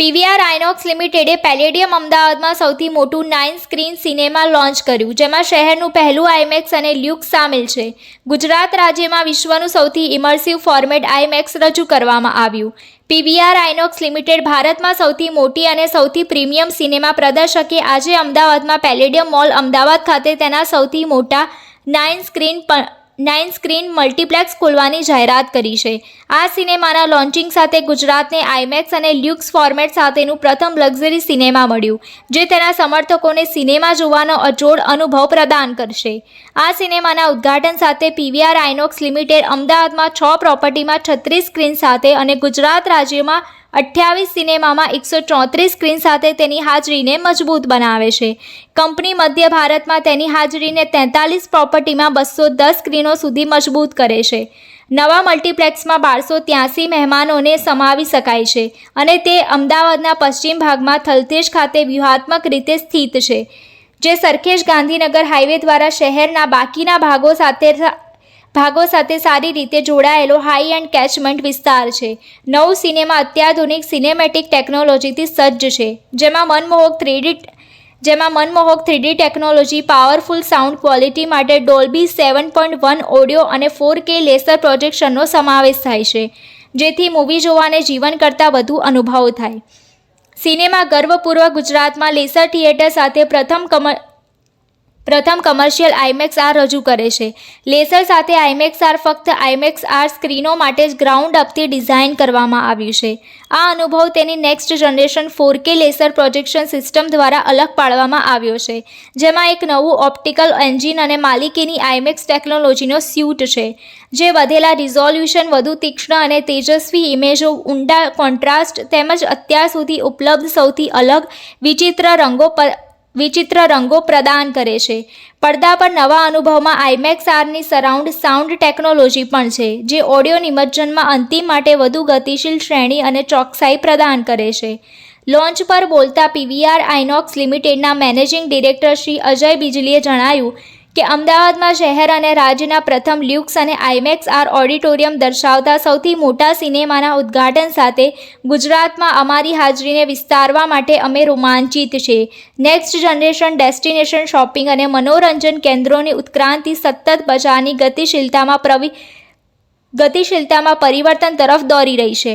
PVR INOX લિમિટેડે palladium અમદાવાદમાં સૌથી મોટું નાઇન સ્ક્રીન સિનેમા લોન્ચ કર્યું જેમાં શહેરનું પહેલું આઈમેક્સ અને લ્યુક સામેલ છે ગુજરાત રાજ્યમાં વિશ્વનું સૌથી ઇમર્સિવ ફોર્મેટ આઈમેક્સ રજૂ કરવામાં આવ્યું પીવીઆર આઇનોક્સ લિમિટેડ ભારતમાં સૌથી મોટી અને સૌથી પ્રીમિયમ સિનેમા પ્રદર્શકે આજે અમદાવાદમાં પેલેડિયમ મોલ અમદાવાદ ખાતે તેના સૌથી મોટા નાઇન સ્ક્રીન પણ નાઇન સ્ક્રીન મલ્ટીપ્લેક્સ ખોલવાની જાહેરાત કરી છે આ સિનેમાના લોન્ચિંગ સાથે ગુજરાતને આઈમેક્સ અને લ્યુક્સ ફોર્મેટ સાથેનું પ્રથમ લક્ઝરી સિનેમા મળ્યું જે તેના સમર્થકોને સિનેમા જોવાનો અજોડ અનુભવ પ્રદાન કરશે આ સિનેમાના ઉદ્ઘાટન સાથે પીવીઆર આઇનોક્સ લિમિટેડ અમદાવાદમાં છ પ્રોપર્ટીમાં છત્રીસ સ્ક્રીન સાથે અને ગુજરાત રાજ્યમાં અઠ્યાવીસ સિનેમામાં એકસો ચોત્રીસ સ્ક્રીન સાથે તેની હાજરીને મજબૂત બનાવે છે કંપની મધ્ય ભારતમાં તેની હાજરીને તેતાલીસ પ્રોપર્ટીમાં બસો દસ સ્ક્રીનો સુધી મજબૂત કરે છે નવા મલ્ટીપ્લેક્સમાં બારસો ત્યાસી મહેમાનોને સમાવી શકાય છે અને તે અમદાવાદના પશ્ચિમ ભાગમાં થલતેશ ખાતે વ્યૂહાત્મક રીતે સ્થિત છે જે સરખેજ ગાંધીનગર હાઈવે દ્વારા શહેરના બાકીના ભાગો સાથે ભાગો સાથે સારી રીતે જોડાયેલો હાઈ એન્ડ કેચમેન્ટ વિસ્તાર છે નવ સિનેમા અત્યાધુનિક સિનેમેટિક ટેકનોલોજીથી સજ્જ છે જેમાં મનમોહક થ્રીડી જેમાં મનમોહક three D technology powerful sound quality માટે Dolby seven point one audio અને ફોર કે લેસર પ્રોજેક્શનનો સમાવેશ થાય છે જેથી મૂવી જોવાને જીવન કરતાં વધુ અનુભવ થાય સિનેમા ગર્વપૂર્વક ગુજરાતમાં લેસર થિયેટર સાથે પ્રથમ કમ પ્રથમ કમર્શિયલ આઈમેક્સ આર રજૂ કરે છે લેસર સાથે આઈમેક્સ આર ફક્ત આઈમેક્સ આર સ્ક્રીનો માટે જ ગ્રાઉન્ડ અપથી ડિઝાઇન કરવામાં આવ્યું છે આ અનુભવ તેની next generation four K laser projection system દ્વારા અલગ પાડવામાં આવ્યો છે જેમાં એક નવું ઓપ્ટિકલ એન્જિન અને માલિકીની આઈમેક્સ ટેકનોલોજીનો સ્યુટ છે જે વધેલા રિઝોલ્યુશન વધુ તીક્ષ્ણ અને તેજસ્વી ઇમેજો ઊંડા કોન્ટ્રાસ્ટ તેમજ અત્યાર સુધી ઉપલબ્ધ સૌથી અલગ વિચિત્ર રંગો પર વિચિત્ર રંગો પ્રદાન કરે છે પડદા પર નવા અનુભવમાં આઈમેક્સ આરની સરાઉન્ડ સાઉન્ડ ટેકનોલોજી પણ છે જે ઓડિયો નિમજ્જનમાં અંતિમ માટે વધુ ગતિશીલ શ્રેણી અને ચોકસાઈ પ્રદાન કરે છે લોન્ચ પર બોલતા પીવીઆર આઇનોક્સ લિમિટેડના મેનેજિંગ ડિરેક્ટર શ્રી અજય બિજલીએ જણાવ્યું કે અમદાવાદમાં શહેર અને રાજ્યના પ્રથમ લ્યુક્સ અને આઈમેક્સ આર ઓડિટોરિયમ દર્શાવતા સૌથી મોટા સિનેમાના ઉદ્ઘાટન સાથે ગુજરાતમાં અમારી હાજરીને વિસ્તારવા માટે અમે રોમાંચિત છે નેક્સ્ટ જનરેશન ડેસ્ટિનેશન શોપિંગ અને મનોરંજન કેન્દ્રોની ઉત્ક્રાંતિ સતત બજારની ગતિશીલતામાં પ્રવિ ગતિશીલતામાં પરિવર્તન તરફ દોરી રહી છે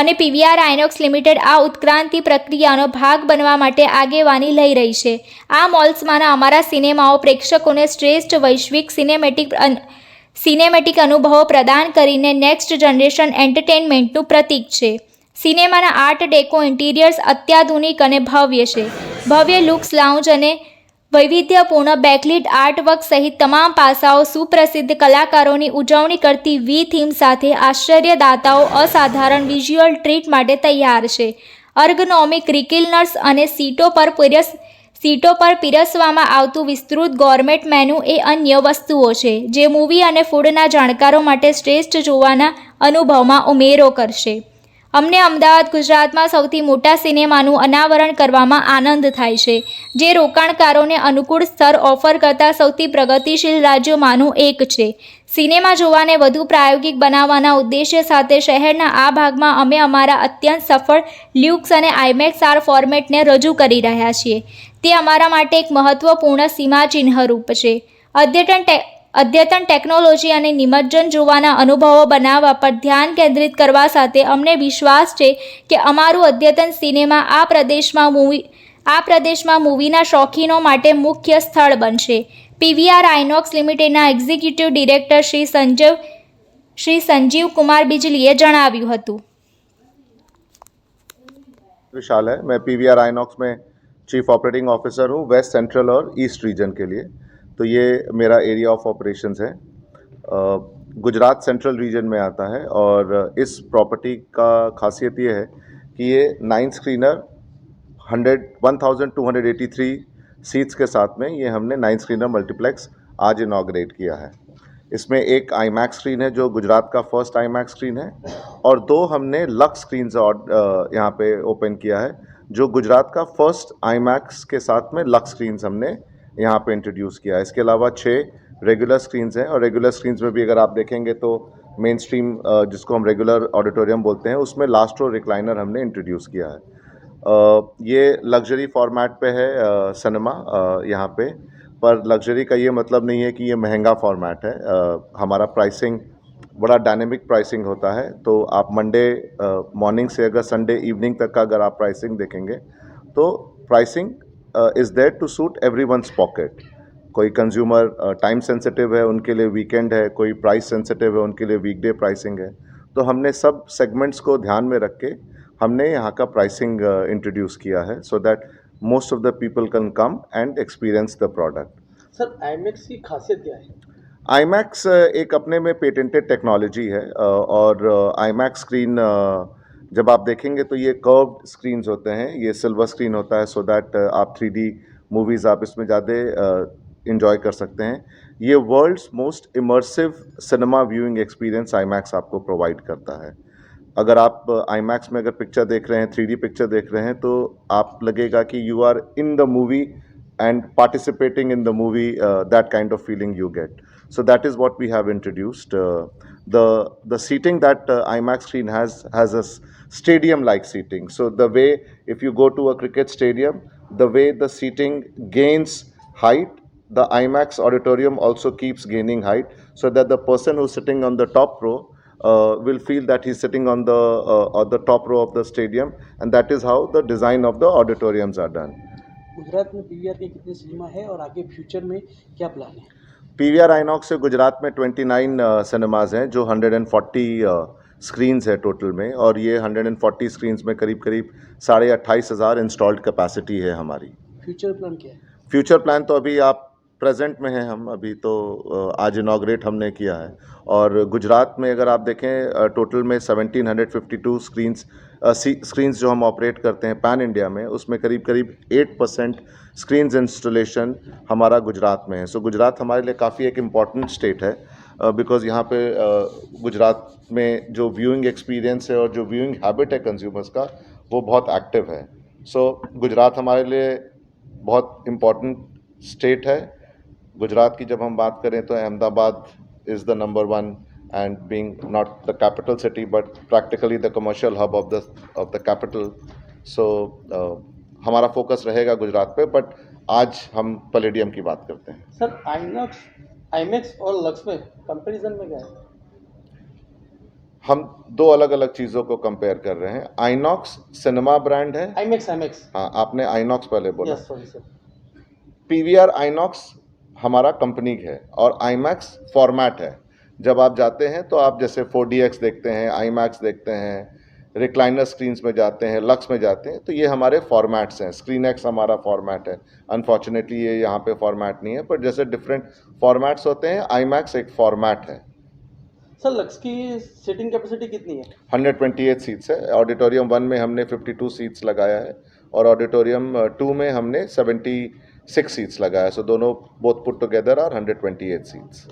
અને પીવીઆર આઇનોક્સ લિમિટેડ આ ઉત્ક્રાંતિ પ્રક્રિયાનો ભાગ બનવા માટે આગેવાની લઈ રહી છે આ મોલ્સમાંના અમારા સિનેમાઓ પ્રેક્ષકોને શ્રેષ્ઠ વૈશ્વિક સિનેમેટિક સિનેમેટિક અનુભવો પ્રદાન કરીને નેક્સ્ટ જનરેશન એન્ટરટેનમેન્ટનું પ્રતીક છે સિનેમાના આર્ટ ડેકો ઇન્ટિરિયર્સ અત્યાધુનિક અને ભવ્ય છે ભવ્ય લુક્સ લાઉન્જ અને વૈવિધ્યપૂર્ણ બેકલીટ આર્ટવર્ક સહિત તમામ પાસાઓ સુપ્રસિદ્ધ કલાકારોની ઉજવણી કરતી વી થીમ સાથે આશ્ચર્યદાતાઓ અસાધારણ વિઝ્યુઅલ ટ્રીટ માટે તૈયાર છે અર્ગનોમિક રિકિલનર્સ અને સીટો પર પીરસ સીટો પર પીરસવામાં આવતું વિસ્તૃત ગોર્મેટ મેનુ એ અન્ય વસ્તુઓ છે જે મૂવી અને ફૂડના જાણકારો માટે શ્રેષ્ઠ જોવાના અનુભવમાં ઉમેરો કરશે અમને અમદાવાદ ગુજરાતમાં સૌથી મોટા સિનેમાનું અનાવરણ કરવામાં આનંદ થાય છે જે રોકાણકારોને અનુકૂળ સ્તર ઓફર કરતા સૌથી પ્રગતિશીલ રાજ્યોમાંનું એક છે સિનેમા જોવાને વધુ પ્રાયોગિક બનાવવાના ઉદ્દેશ્ય સાથે શહેરના આ ભાગમાં અમે અમારા અત્યંત સફળ લ્યુક્સ અને આઈમેક્સ આર ફોર્મેટને રજૂ કરી રહ્યા છીએ તે અમારા માટે એક મહત્વપૂર્ણ સીમાચિહ્ન રૂપ છે અદ્યતન અદ્યતન ટેકનોલોજી અને નિમજ્જન જોવાના અનુભવો બનાવવા પર ધ્યાન કેન્દ્રિત કરવા સાથે અમને વિશ્વાસ છે કે અમારું અદ્યતન સિનેમા આ પ્રદેશમાં મૂવી આ પ્રદેશમાં મૂવીના શોખીનો માટે મુખ્ય સ્થળ બનશે પીવીઆર આઇનોક્સ લિમિટેડના એક્ઝિક્યુટિવ ડિરેક્ટર શ્રી સંજીવ શ્રી સંજીવ કુમાર બિજલીએ જણાવ્યું હતું વિશાલ મેં मैं पीवीआर आइनॉक्स में चीफ ऑपरेटिंग ऑफिसर हूँ वेस्ट सेंट्रल और ईस्ट रीजन के लिए तो ये मेरा एरिया ऑफ ऑपरेशंस है गुजरात सेंट्रल रीजन में आता है और इस प्रॉपर्टी का खासियत ये है कि ये nine screener hundred one thousand two hundred eighty three seats के साथ में ये हमने नाइन स्क्रीनर मल्टीप्लेक्स आज इनाग्रेट किया है इसमें एक आई स्क्रीन है जो गुजरात का फर्स्ट आई स्क्रीन है और दो हमने लक्स स्क्रीन यहाँ पे ओपन किया है जो गुजरात का फर्स्ट आई के साथ में लक्स स्क्रीन हमने यहाँ पे इंट्रोड्यूस किया इसके अलावा छः रेगुलर स्क्रीन्स हैं और रेगुलर स्क्रीन्स में भी अगर आप देखेंगे तो मेन स्ट्रीम जिसको हम रेगुलर ऑडिटोरियम बोलते हैं उसमें लास्ट रो रिक्लाइनर हमने इंट्रोड्यूस किया है ये लग्जरी फॉर्मेट पे है सिनेमा यहाँ पे पर लग्जरी का ये मतलब नहीं है कि ये महंगा फॉर्मेट है हमारा प्राइसिंग बड़ा डायनेमिक प्राइसिंग होता है तो आप मंडे मॉर्निंग से अगर संडे इवनिंग तक का अगर आप प्राइसिंग देखेंगे तो pricing is there to suit every one's pocket कोई कंज्यूमर टाइम सेंसिटिव है उनके लिए वीकेंड है कोई प्राइस सेंसिटिव है उनके लिए वीकडे प्राइसिंग है तो हमने सब सेगमेंट्स को ध्यान में रख के हमने यहाँ का प्राइसिंग इंट्रोड्यूस uh, किया है so that most of the people can come and experience the product sir IMAX की खासियत क्या है आईमैक्स uh, एक अपने में पेटेंटेड टेक्नोलॉजी है uh, और आईमैक्स स्क्रीन जब आप देखेंगे तो ये कर्व्ड स्क्रीन होते हैं ये सिल्वर स्क्रीन होता है सो so दैट uh, आप थ्री मूवीज़ आप इसमें ज़्यादा इन्जॉय uh, कर सकते हैं ये world's most immersive cinema viewing experience I आपको प्रोवाइड करता है अगर आप आई uh, में अगर पिक्चर देख रहे हैं थ्री पिक्चर देख रहे हैं तो आप लगेगा कि you are in the movie and participating in the movie that kind of feeling you get So that is what we have introduced. Uh, the the seating that uh, IMAX screen has has a stadium-like seating. So the way if you go to a cricket stadium, the way the seating gains height, the IMAX auditorium also keeps gaining height, so that the person who's sitting on the top row uh, will feel that he's sitting on the uh, on the top row of the stadium, and that is how the design of the auditoriums are done. Gujarat में PVR की कितनी cinema है और आगे future P V R INOX से गुजरात में 29 cinemas uh, हैं जो 140 स्क्रीन्स है टोटल में और ये 140 स्क्रीन्स में करीब करीब साढ़े अट्ठाईस हज़ार इंस्टॉल्ड कैपेसिटी है हमारी फ्यूचर प्लान क्या है फ्यूचर प्लान तो अभी आप प्रेजेंट में हैं हम अभी तो आज इनाग्रेट हमने किया है और गुजरात में अगर आप देखें टोटल में 1752 स्क्रीन्स स्क्रीन्स जो हम ऑपरेट करते हैं पैन इंडिया में उसमें करीब करीब 8 परसेंट स्क्रीन्स इंस्टॉलेशन हमारा गुजरात में है सो so, गुजरात हमारे लिए काफ़ी एक इम्पॉर्टेंट स्टेट है बिकॉज यहाँ पे गुजरात में जो व्यूइंग एक्सपीरियंस है और जो व्यूइंग हैबिट है कंज्यूमर्स का वो बहुत एक्टिव है सो so, गुजरात हमारे लिए बहुत इम्पॉर्टेंट स्टेट है गुजरात की जब हम बात करें तो Ahmedabad is the number one and being not the capital city but practically the commercial hub of the of the capital so हमारा फोकस रहेगा गुजरात पे बट आज हम पलेडियम की बात करते हैं सर आईनॉक्स आईमेक्स और लक्स में कंपेरिजन में क्या है हम दो अलग अलग चीज़ों को कंपेयर कर रहे हैं आईनॉक्स सिनेमा ब्रांड है आईमेक्स आईमेक्स हाँ आपने आईनॉक्स पहले बोला पीवीआर आईनॉक्स हमारा कंपनी है और आई फॉर्मेट है जब आप जाते हैं तो आप जैसे फोर देखते हैं आई देखते हैं रिक्लाइनर स्क्रीन्स में जाते हैं लक्स में जाते हैं तो ये हमारे फॉर्मेट्स हैं स्क्रीन एक्स हमारा फॉर्मेट है अनफॉर्चुनेटली ये यहाँ पे फॉर्मेट नहीं है पर जैसे डिफरेंट फॉर्मेट्स होते हैं आई एक फॉर्मेट है सर लक्स की सीटिंग कैपेसिटी कितनी है हंड्रेड ट्वेंटी एट सीट्स है ऑडिटोरियम वन में हमने टू सीट्स लगाया है और ऑडिटोरियम टू uh, में हमने 70 सिक्स six लगाया सो दोनों So dono both put hundred twenty eight seats.